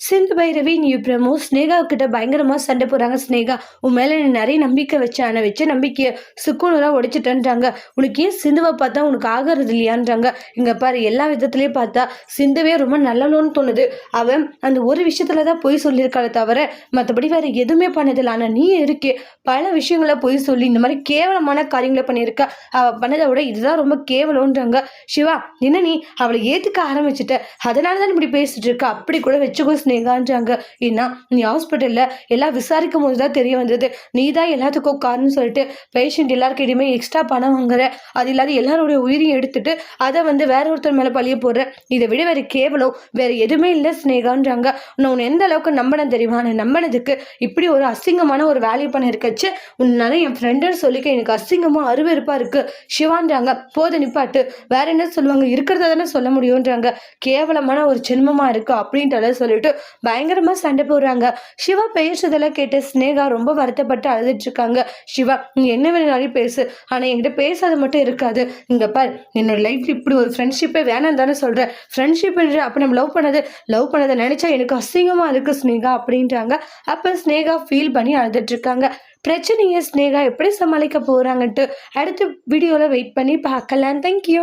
சிந்து பைரவி நீ பிரமோ ஸ்னேகாவுக்கிட்ட பயங்கரமாக சண்டை போடுறாங்க. ஸ்னேகா உன் மேலே நீ நிறைய நம்பிக்கை வச்ச ஆனா வச்ச நம்பிக்கையை சுக்குனூரா உடைச்சிட்டேன்றாங்க உனக்கு ஏன் சிந்துவை பார்த்தா உனக்கு ஆகிறது இல்லையான்றாங்க. இங்கே பாரு எல்லா விதத்துலேயும் பார்த்தா சிந்துவே ரொம்ப நல்லணும்னு தோணுது. அவன் அந்த ஒரு விஷயத்துல தான் பொய் சொல்லியிருக்காளே தவிர மற்றபடி வேற எதுவுமே பண்ணதில்லை. ஆனால் நீ இருக்கே. பல விஷயங்கள பொய் சொல்லி இந்த மாதிரி கேவலமான காரியங்களை பண்ணியிருக்க. அவள் பண்ணதை விட இதுதான் ரொம்ப கேவலம்ன்றாங்க. சிவா என்ன நீ? அவளை ஏற்றுக்க ஆரம்பிச்சிட்ட. அதனால தான் இப்படி பேசிட்டு இருக்க. அப்படி கூட வச்சுக்கோ ஸ்னேகான்றாங்க ஏன்னா நீ ஹாஸ்பிட்டலில் எல்லாம் விசாரிக்கும் போது தான் தெரிய வந்தது. நீ தான் எல்லாத்துக்கும் காரணம் சொல்லிட்டு பேஷண்ட் எல்லாருக்கிட்டையுமே எக்ஸ்ட்ரா பணம் வாங்குற. அது இல்லாத எல்லாருடைய உயிரையும் எடுத்துட்டு அதை வந்து வேற ஒருத்தர் மேலே பழிய போடுற. இதை விட வேறு கேவலம் வேற எதுவுமே இல்லை ஸ்னேகான்றாங்க நான் உன்னை எந்த அளவுக்கு நம்பினேன் தெரியுமா? நான் நம்பினதுக்கு இப்படி ஒரு அசிங்கமான ஒரு வேல்யூ பண்ண இருக்கச்சு உன்னால என் ஃப்ரெண்டுன்னு சொல்லிக்க எனக்கு அசிங்கமாக அருவருப்பாக இருக்கு. சிவான்றாங்க போத நிப்பாட்டு. வேற என்ன சொல்லுவாங்க? இருக்கிறத தானே சொல்ல முடியும்ன்றாங்க. கேவலமான ஒரு ஜென்மமா இருக்கு அப்படின்றத சொல்லிட்டு பயங்கரமா சண்டை போடுறாங்க. சிவா பேசுறதெல்லாம் கேட்டு ஸ்னேகா ரொம்ப வருத்தப்பட்டு அழுதுட்டு இருக்காங்க. சிவா நீ என்ன வேணாலும் பேசு. ஆனா என்கிட்ட பேசாத மட்டும் இருக்காது. இங்க பார் என்னோட லைஃப் இப்படி ஒரு ஃப்ரெண்ட்ஷிப்பே வேணாம் தானே சொல்றேன். ஃப்ரெண்ட்ஷிப் அப்ப நம்ம லவ் பண்ணது லவ் பண்ணதை நினைச்சா எனக்கு அசிங்கமா இருக்கு ஸ்னேகா அப்படின்றாங்க. அப்ப ஸ்னேகா ஃபீல் பண்ணி அழுதுட்டு இருக்காங்க. பிரச்சனையை ஸ்னேகா எப்படி சமாளிக்க போறாங்கன்ட்டு அடுத்த வீடியோல வெயிட் பண்ணி பார்க்கலாம். தேங்க்யூ